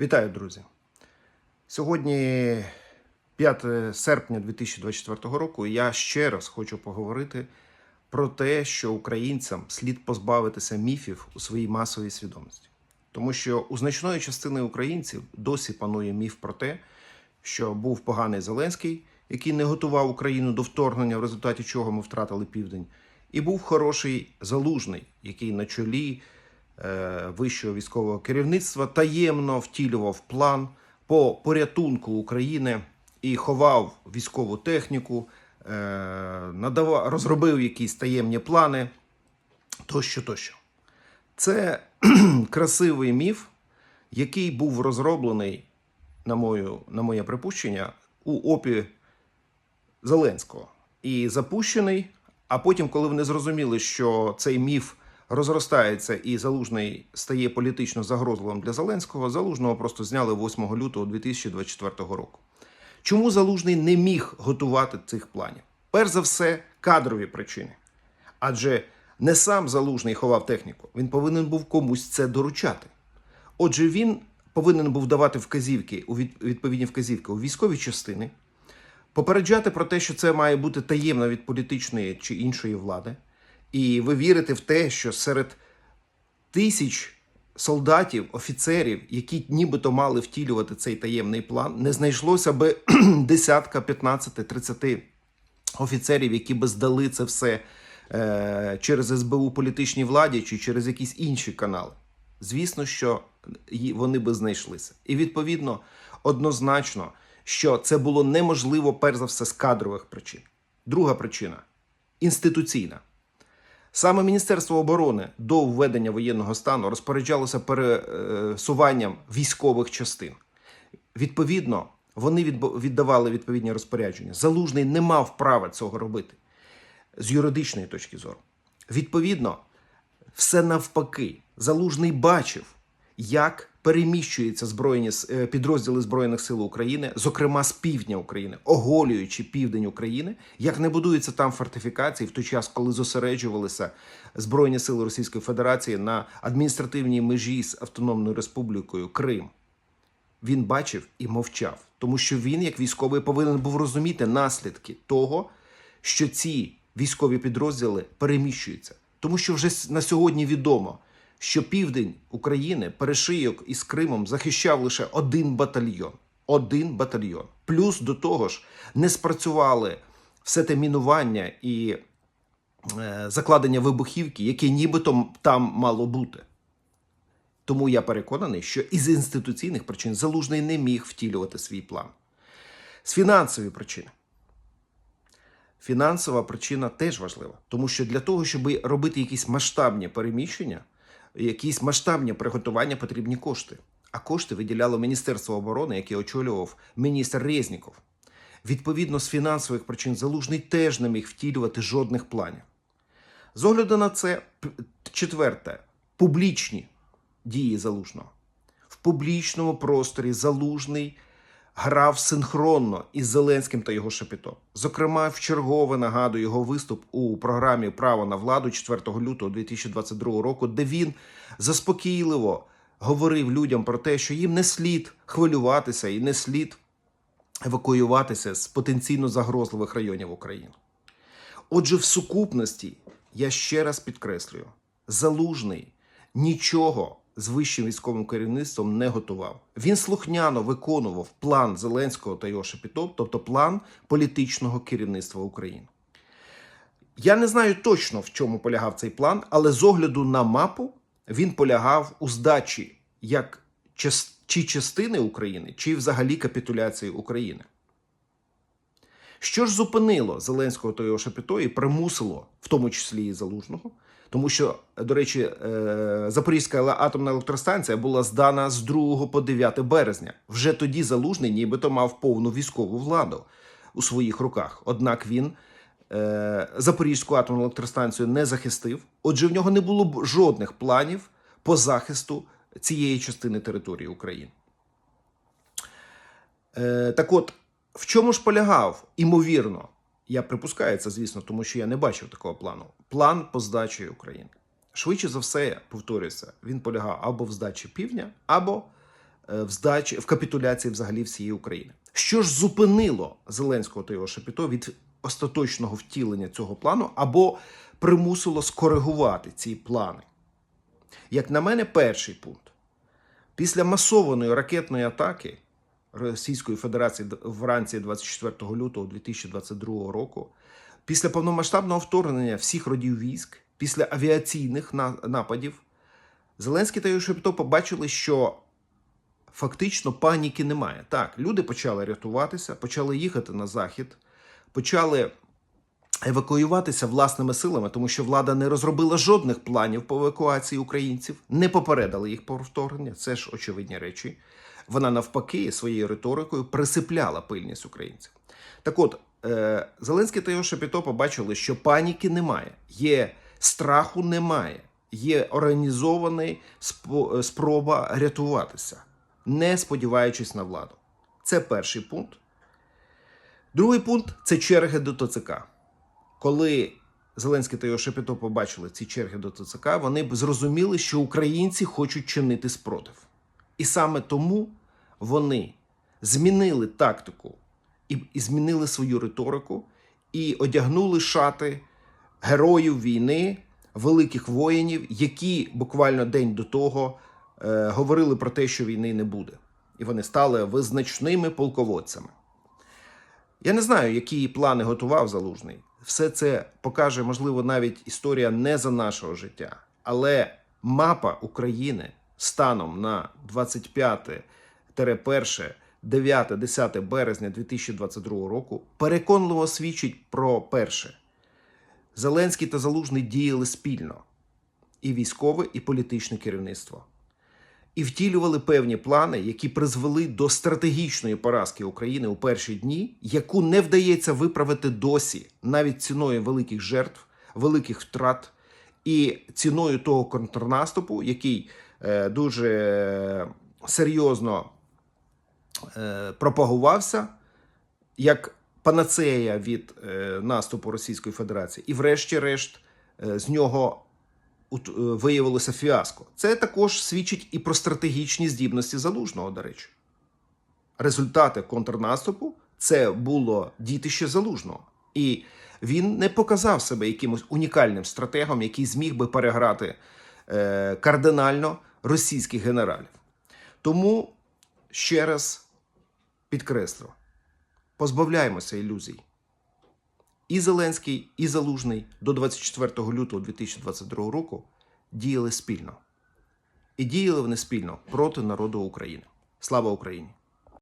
Вітаю, друзі! Сьогодні 5 серпня 2024 року. Я ще раз хочу поговорити про те, що українцям слід позбавитися міфів у своїй масовій свідомості. Тому що у значної частини українців досі панує міф про те, що був поганий Зеленський, який не готував Україну до вторгнення, в результаті чого ми втратили південь, і був хороший залужний, який на чолі вищого військового керівництва таємно втілював план по порятунку України і ховав військову техніку, е, надавав, розробив якісь таємні плани тощо, тощо. Це красивий міф, який був розроблений, на, мою, на моє припущення, у опі Зеленського і запущений. А потім, коли вони зрозуміли, що цей міф розростається і залужний стає політично загрозливим для Зеленського, залужного просто зняли 8 лютого 2024 року. Чому залужний не міг готувати цих планів? Перш за все, кадрові причини. Адже не сам залужний ховав техніку, він повинен був комусь це доручати. Отже, він повинен був давати вказівки у відповідні вказівки у військові частини, попереджати про те, що це має бути таємно від політичної чи іншої влади, і ви вірите в те, що серед тисяч солдатів, офіцерів, які нібито мали втілювати цей таємний план, не знайшлося би десятка, 15, 30 офіцерів, які би здали це все е, через СБУ політичній владі чи через якісь інші канали. Звісно, що вони би знайшлися. І відповідно, однозначно, що це було неможливо, перш за все, з кадрових причин. Друга причина інституційна. Саме Міністерство оборони до введення воєнного стану розпоряджалося пересуванням військових частин. Відповідно, вони віддавали відповідні розпорядження. Залужний не мав права цього робити з юридичної точки зору. Відповідно, все навпаки. Залужний бачив, як переміщуються збройні е, підрозділи Збройних сил України, зокрема з півдня України, оголюючи південь України, як не будуються там фортифікації в той час, коли зосереджувалися Збройні сили Російської Федерації на адміністративній межі з Автономною Республікою Крим. Він бачив і мовчав, тому що він, як військовий, повинен був розуміти наслідки того, що ці військові підрозділи переміщуються. Тому що вже на сьогодні відомо, що південь України, перешийок із Кримом захищав лише один батальйон. Один батальйон. Плюс до того ж не спрацювали все те мінування і е, закладення вибухівки, яке нібито там мало бути. Тому я переконаний, що із інституційних причин залужний не міг втілювати свій план. З фінансової причини. Фінансова причина теж важлива, тому що для того, щоб робити якісь масштабні переміщення, якісь масштабні приготування, потрібні кошти. А кошти виділяло Міністерство оборони, яке очолював міністр Резніков. Відповідно, з фінансових причин залужний теж не міг втілювати жодних планів. З огляду на це, четверте, публічні дії залужного. В публічному просторі залужний грав синхронно із Зеленським та його шепітом. Зокрема, в чергове нагадую його виступ у програмі Право на владу 4 лютого 2022 року, де він заспокійливо говорив людям про те, що їм не слід хвилюватися і не слід евакуюватися з потенційно загрозливих районів України. Отже, в сукупності, я ще раз підкреслюю, залужний нічого з вищим військовим керівництвом не готував. Він слухняно виконував план Зеленського та його шепітов, тобто план політичного керівництва України. Я не знаю точно, в чому полягав цей план, але з огляду на мапу він полягав у здачі як чи частини України, чи взагалі капітуляції України. Що ж зупинило Зеленського та його шапіто і примусило, в тому числі і Залужного, тому що, до речі, е, Запорізька атомна електростанція була здана з 2 по 9 березня. Вже тоді Залужний нібито мав повну військову владу у своїх руках. Однак він е, Запорізьку атомну електростанцію не захистив. Отже, в нього не було б жодних планів по захисту цієї частини території України. Е, так от, в чому ж полягав, імовірно, я припускаю це, звісно, тому що я не бачив такого плану. План по здачі України. Швидше за все, повторюся, він полягав або в здачі півдня, або е, в здачі в капітуляції взагалі всієї України. Що ж зупинило Зеленського та його Шапіто від остаточного втілення цього плану або примусило скоригувати ці плани? Як на мене, перший пункт. Після масованої ракетної атаки Російської Федерації вранці 24 лютого 2022 року, після повномасштабного вторгнення всіх родів військ, після авіаційних нападів, Зеленський та його побачили, що фактично паніки немає. Так, люди почали рятуватися, почали їхати на захід, почали евакуюватися власними силами, тому що влада не розробила жодних планів по евакуації українців, не попередила їх про вторгнення. Це ж очевидні речі. Вона навпаки своєю риторикою присипляла пильність українців. Так от, е, Зеленський та його Шепіто побачили, що паніки немає, є страху немає, є організований спо- е, спроба рятуватися, не сподіваючись на владу. Це перший пункт. Другий пункт це черги до ТЦК. Коли Зеленський та його Шепіто побачили ці черги до ТЦК, вони б зрозуміли, що українці хочуть чинити спротив. І саме тому вони змінили тактику і, і змінили свою риторику, і одягнули шати героїв війни, великих воїнів, які буквально день до того е, говорили про те, що війни не буде. І вони стали визначними полководцями. Я не знаю, які плани готував Залужний. Все це покаже, можливо, навіть історія не за нашого життя. Але мапа України станом на 25 1 9-10 березня 2022 року переконливо свідчить про перше. Зеленський та Залужний діяли спільно і військове, і політичне керівництво і втілювали певні плани, які призвели до стратегічної поразки України у перші дні, яку не вдається виправити досі, навіть ціною великих жертв, великих втрат і ціною того контрнаступу, який дуже е, серйозно е, пропагувався як панацея від е, наступу Російської Федерації, і, врешті-решт, з нього виявилося фіаско. Це також свідчить і про стратегічні здібності залужного, до речі. Результати контрнаступу це було дітище залужного. І він не показав себе якимось унікальним стратегом, який зміг би переграти е, кардинально російських генералів. Тому ще раз підкреслю: позбавляємося ілюзій. І Зеленський, і Залужний до 24 лютого 2022 року діяли спільно. І діяли вони спільно проти народу України. Слава Україні!